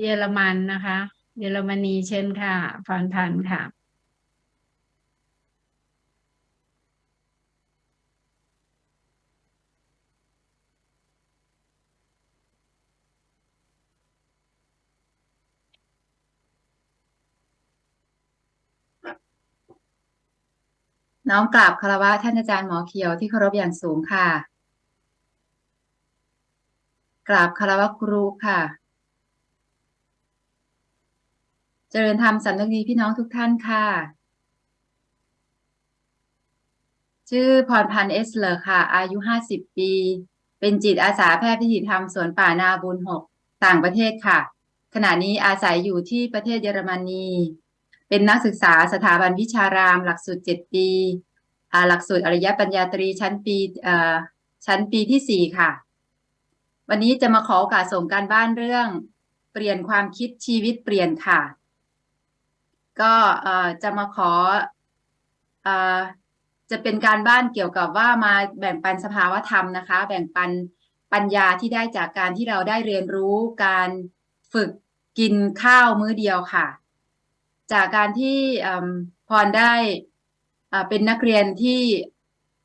เยอรมันนะคะ เยอรมนีเช่นค่ะฟังทันค่ะ น้อมกราบคารวะท่านอาจารย์หมอเขียวที่เคารพอย่างสูงค่ะ กราบคารวะครูค่ะ เจริญธรรมสำนึกดีพี่น้องทุกท่านค่ะ ชื่อพรพันธ์เอสเลอร์ค่ะ อายุห้าสิบปี เป็นจิตอาสาแพทย์พิธีธรรมสวนป่านาบุญหกต่างประเทศค่ะ ขณะนี้อาศัยอยู่ที่ประเทศเยอรมนี เป็นนักศึกษาสถาบันวิชาราม หลักสูตรเจ็ดปีหลักสูตรอริยปัญญาตรีชั้นปีชั้นปีที่สี่ค่ะ วันนี้จะมาขอโอกาสส่งการบ้านเรื่อง เปลี่ยนความคิดชีวิตเปลี่ยนค่ะ ก็จะมาขอจะเป็นการบ้านเกี่ยวกับว่ามาแบ่งปันสภาวธรรมนะคะ แบ่งปันปัญญาที่ได้จากการที่เราได้เรียนรู้การฝึกกินข้าวมื้อเดียวค่ะ จากการที่พรได้เป็นนักเรียนที่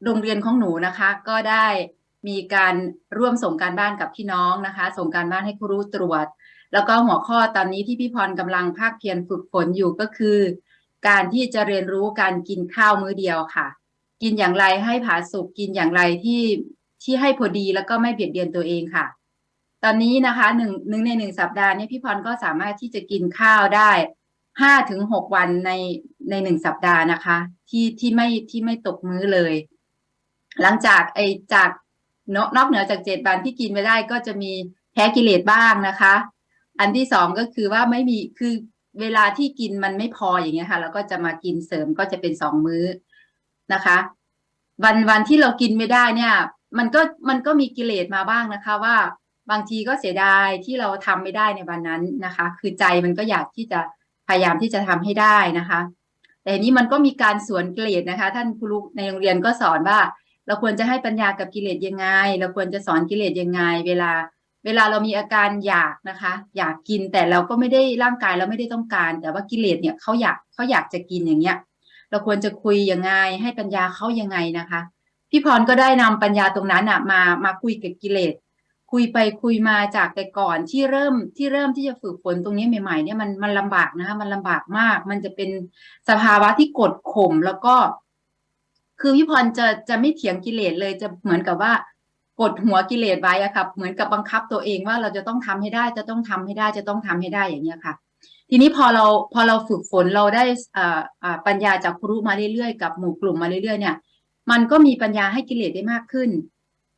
โรงเรียนของหนูนะคะ ก็ได้มีการร่วมส่งการบ้านกับพี่น้องนะคะ ส่งการบ้านให้ครูตรวจ แล้วก็หัวข้อตอนนี้ที่พี่พรกำลังภาคเพียรฝึกฝนอยู่ก็คือ การที่จะเรียนรู้การกินข้าวมื้อเดียวค่ะ กินอย่างไรให้ผาสุกกินอย่างไรที่ที่ให้พอดีแล้วก็ไม่เบียดเบียนตัวเองค่ะ ตอนนี้นะคะหนึ่งหนึ่งในหนึ่งสัปดาห์นี้พี่พรก็สามารถที่จะกินข้าวได้ห้าถึงหกวันในในหนึ่งสัปดาห์นะคะ ที่ที่ไม่ที่ไม่ตกมื้อเลย หลังจากไอจากนอกเหนือจากเจ็ดวันที่กินไม่ได้ก็จะมีแพ้กิเลสบ้างนะคะ อันที่สองก็คือว่าไม่มีคือเวลาที่กินมันไม่พออย่างเงี้ยค่ะเราก็จะมากินเสริมก็จะเป็นสองมื้อนะคะ วันวันที่เรากินไม่ได้เนี่ย มันก็มันก็มีกิเลสมาบ้างนะคะ ว่าบางทีก็เสียดายที่เราทำไม่ได้ในวันนั้นนะคะ คือใจมันก็อยากที่จะพยายามที่จะทำให้ได้นะคะ แต่นี้มันก็มีการสวนกิเลสนะคะ ท่านครูในโรงเรียนก็สอนว่า เราควรจะให้ปัญญากับกิเลสยังไง เราควรจะสอนกิเลสยังไง เวลา เวลาเรามีอาการอยากนะคะ อยากกินแต่เราก็ไม่ได้ร่างกายเราไม่ได้ต้องการ แต่ว่ากิเลสเนี่ยเขาอยากเขาอยากจะกินอย่างเงี้ย เราควรจะคุยยังไง ให้ปัญญาเขายังไงนะคะ พี่พรก็ได้นำปัญญาตรงนั้นอะมามาคุยกับกิเลสคุยไปคุยมาจากแต่ก่อนที่เริ่มที่เริ่มที่จะฝึกฝนตรงนี้ใหม่ๆเนี่ยมันมันลำบากนะคะมันลำบากมาก มันจะเป็นสภาวะที่กดข่มแล้วก็ คือพี่พรจะจะไม่เถียงกิเลสเลยจะเหมือนกับว่า กดหัวกิเลสไว้อะค่ะ เหมือนกับบังคับตัวเองว่าเราจะต้องทำให้ได้จะต้องทำให้ได้จะต้องทำให้ได้อย่างเงี้ยค่ะ ทีนี้พอเราพอเราฝึกฝนเราได้อ่าอ่าปัญญาจากครูมาเรื่อยๆกับหมู่กลุ่มมาเรื่อยๆเนี่ย มันก็มีปัญญาให้กิเลสได้มากขึ้น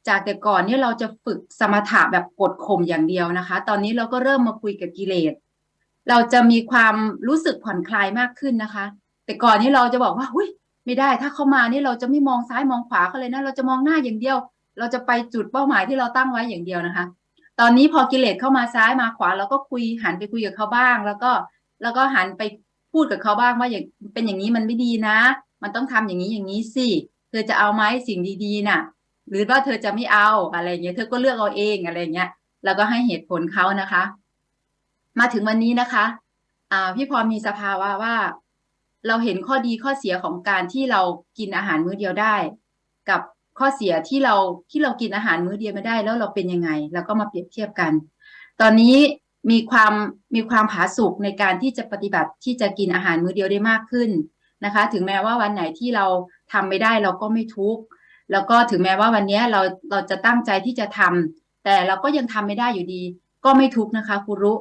จากแต่ก่อนเนี่ยเราจะฝึกสมถะแบบกดข่มอย่างเดียวนะคะ ตอนนี้เราก็เริ่มมาคุยกับกิเลสเราจะมีความรู้สึกผ่อนคลายมากขึ้นนะคะ แต่ก่อนนี้เราจะบอกว่าหุ้ยไม่ได้ถ้าเขามานี่เราจะไม่มองซ้ายมองขวาเขาเลยนะ เราจะมองหน้าอย่างเดียว เราจะไปจุดเป้าหมายที่เราตั้งไว้อย่างเดียวนะคะ ตอนนี้พอกิเลสเข้ามาซ้ายมาขวา เราก็คุยหันไปคุยกับเขาบ้าง แล้วก็แล้วก็หันไปพูดกับเขาบ้างว่าอย่างเป็นอย่างนี้มันไม่ดีนะ มันต้องทำอย่างนี้อย่างนี้สิเธอจะเอาไหมสิ่งดีๆน่ะ หรือว่าเธอจะไม่เอาอะไรเงี้ยเธอก็เลือกเอาเองอะไรเงี้ยแล้วก็ให้เหตุผลเขานะคะ มาถึงวันนี้นะคะอ่าพี่พรมีสภาวะว่า เราเห็นข้อดีข้อเสียของการที่เรากินอาหารมื้อเดียวได้ กับ ข้อเสียที่เราที่เรากินอาหารมื้อเดียวไม่ได้ แล้วเราเป็นยังไง แล้วก็มาเปรียบเทียบกัน ตอนนี้มีความมีความผาสุกในการที่จะปฏิบัติที่จะกินอาหารมื้อเดียวได้มากขึ้นนะคะ ถึงแม้ว่าวันไหนที่เราทำไม่ได้เราก็ไม่ทุกข์แล้วก็ถึงแม้ว่าวันนี้เราเราจะตั้งใจที่จะทำแต่เราก็ยังทำไม่ได้อยู่ดี ก็ไม่ทุกข์นะคะครูรุ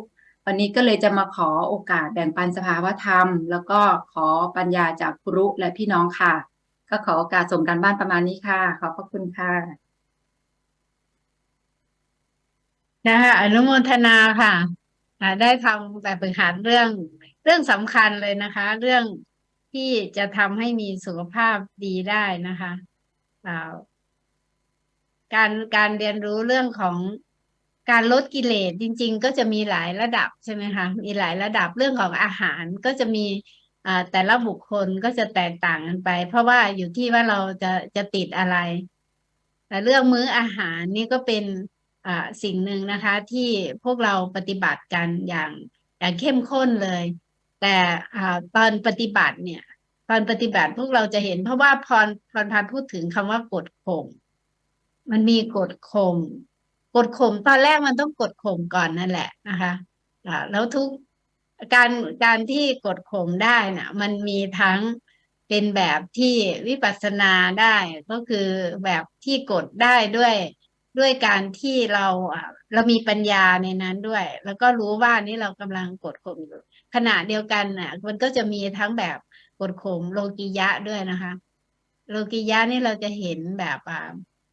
วันนี้ก็เลยจะมาขอโอกาสแบ่งปันสภาวธรรม แล้วก็ขอปัญญาจากครูรุและพี่น้องค่ะ ก็ขอโอกาสส่งการบ้านประมาณนี้ค่ะ ขอบพระคุณค่ะนะคะอนุโมทนาค่ะได้ทำแบบฝึกหัดเรื่องเรื่องสำคัญเลยนะคะ เรื่องที่จะทำให้มีสุขภาพดีได้นะคะาการการเรียนรู้เรื่องของการลดกิเลสจริง ๆ ก็จะมีหลายระดับใช่ไหมคะมีหลายระดับเรื่องของอาหารก็จะมี แต่ละบุคคลก็จะแตกต่างกันไป เพราะว่าอยู่ที่ว่าเราจะจะติดอะไร แต่เรื่องมื้ออาหารนี่ก็เป็นอ่าสิ่งหนึ่งนะคะ ที่พวกเราปฏิบัติกันอย่างอย่างเข้มข้นเลย แต่ตอนปฏิบัติเนี่ยตอนปฏิบัติพวกเราจะเห็น เพราะว่าพรพรพันพูดถึงคำว่ากดข่มมันมีกดข่มกดข่มตอนแรกมันต้องกดข่มก่อนนั่นแหละนะคะแล้วทุก การการที่กดข่มได้น่ะ มันมีทั้งเป็นแบบที่วิปัสสนาได้ก็คือแบบที่กดได้ด้วยด้วยการที่เราเรามีปัญญาในนั้นด้วย แล้วก็รู้ว่านี่เรากำลังกดข่มอยู่ขณะเดียวกันน่ะ มันก็จะมีทั้งแบบกดข่มโลกิยะด้วยนะคะ โลกิยะนี่เราจะเห็นแบบา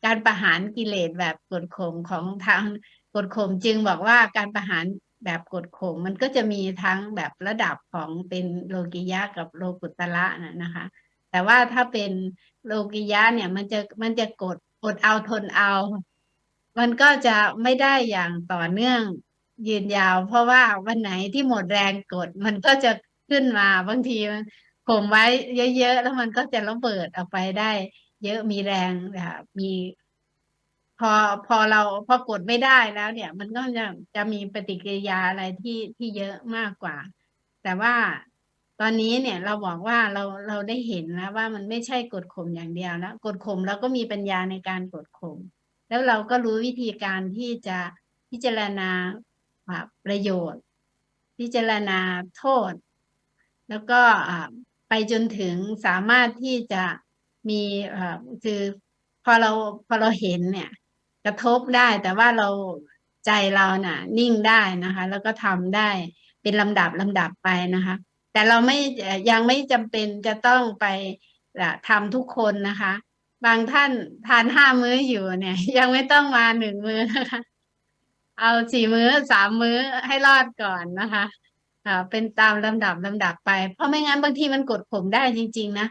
การประหารกิเลสแบบกดข่มของทางกดข่มจึงบอกว่าการประหาร แบบกดข่มมันก็จะมีทั้งแบบระดับของเป็นโลกิยะกับโลกุตระนะนะคะ แต่ว่าถ้าเป็นโลกิยะเนี่ยมันจะมันจะกดอดเอาทนเอา มันก็จะไม่ได้อย่างต่อเนื่องยืนยาว เพราะว่าวันไหนที่หมดแรงกด มันก็จะขึ้นมาบางทีมันข่มไว้เยอะๆแล้วมันก็จะระเบิดออกไปได้ เยอะมีแรงนะคะมี อพอเราพอกดไม่ได้แล้ว เนี่ย มันก็จะจะมีปฏิกิริยาอะไรที่ที่เยอะมากกว่า แต่ว่าตอนนี้เนี่ยเราบอกว่าเราเราได้เห็นแล้วว่ามันไม่ใช่กดข่มอย่างเดียวแล้วกดข่มเราก็มีปัญญาในการกดข่มแล้วเราก็รู้วิธีการที่จะพิจารณาประโยชน์ พิจารณาโทษ แล้วก็ไปจนถึงสามารถที่จะมีอ่าคือพอเราพอเราเห็นเนี่ย กระทบได้ แต่ว่าเราใจเราน่ะ นิ่งได้นะคะ แล้วก็ทำได้เป็นลำดับลำดับไปนะคะ แต่เราไม่ยังไม่จำเป็นจะต้องไปทำทุกคนนะคะ บางท่านทานห้ามื้ออยู่เนี่ย ยังไม่ต้องมาหนึ่งมื้อนะคะ เอาสี่มื้อสามมื้อให้รอดก่อนนะคะอ่าเป็นตามลำดับลำดับไป เพราะไม่งั้นบางทีมันกดข่มได้จริง ๆ นะ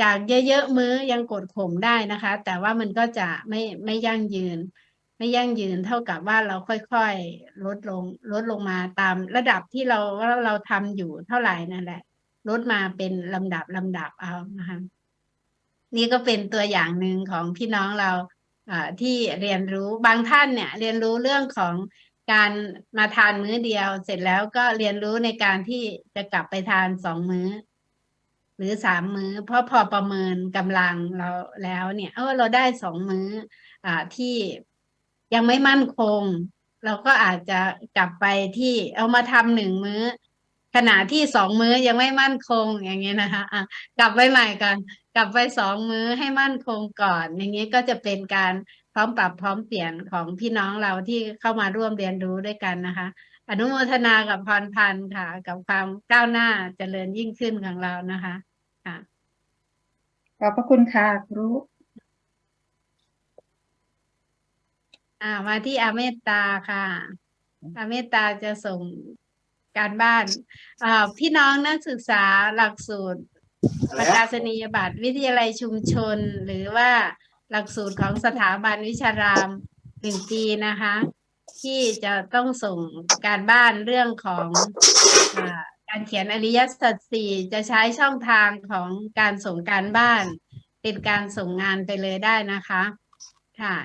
จากเยอะๆมื้อยังกดข่มได้นะคะ แต่ว่ามันก็จะไม่ไม่ยั่งยืน ไม่ยั่งยืนเท่ากับว่าเราค่อยๆลดลงลดลงมาตามระดับที่เราว่าเราทำอยู่เท่าไหร่นั่นแหละ ลดมาเป็นลำดับลำดับเอานะคะนี่ก็เป็นตัวอย่างหนึ่งของพี่น้องเราที่เรียนรู้บางท่านเนี่ยเรียนรู้เรื่องของการมาทานมื้อเดียว เสร็จแล้วก็เรียนรู้ในการที่จะกลับไปทานสองมื้อ รือสามมื้อ เพราะพอประเมินกำลังเราแล้วเนี่ย เออเราได้สองมื้ออ่าที่ยังไม่มั่นคง เราก็อาจจะกลับไปที่เอามาทำหนึ่งมื้อ ขณะที่สองมื้อยังไม่มั่นคงอย่างเงี้ยนะคะะกลับไปใหม่กันกลับไปสองมื้อให้มั่นคงก่อน อย่างนี้ยก็จะเป็นการพร้อมปรับพร้อมเปลี่ยนของพี่น้องเราที่เข้ามาร่วมเรียนรู้ด้วยกันนะคะ อนุโมทนากับพรพันธ์ค่ะ กับความก้าวหน้าเจริญยิ่งขึ้นของเรานะคะ ค่ะขอบพระคุณค่ะครูอ่ามาที่อาเมตตาค่ะ อาเมตตาจะส่งการบ้านอ่าพี่น้องนักศึกษาหลักสูตรประกาศนียบัตรวิทยาลัยชุมชน หรือว่าหลักสูตรของสถาบันวิชารามหนึ่งปีนะคะ ที่จะต้องส่งการบ้านเรื่องของอา การเขียนอริยสัจสี่จะใช้ช่องทางของการส่งการบ้านเป็นการส่งงานไปเลยได้นะคะ ค่ะ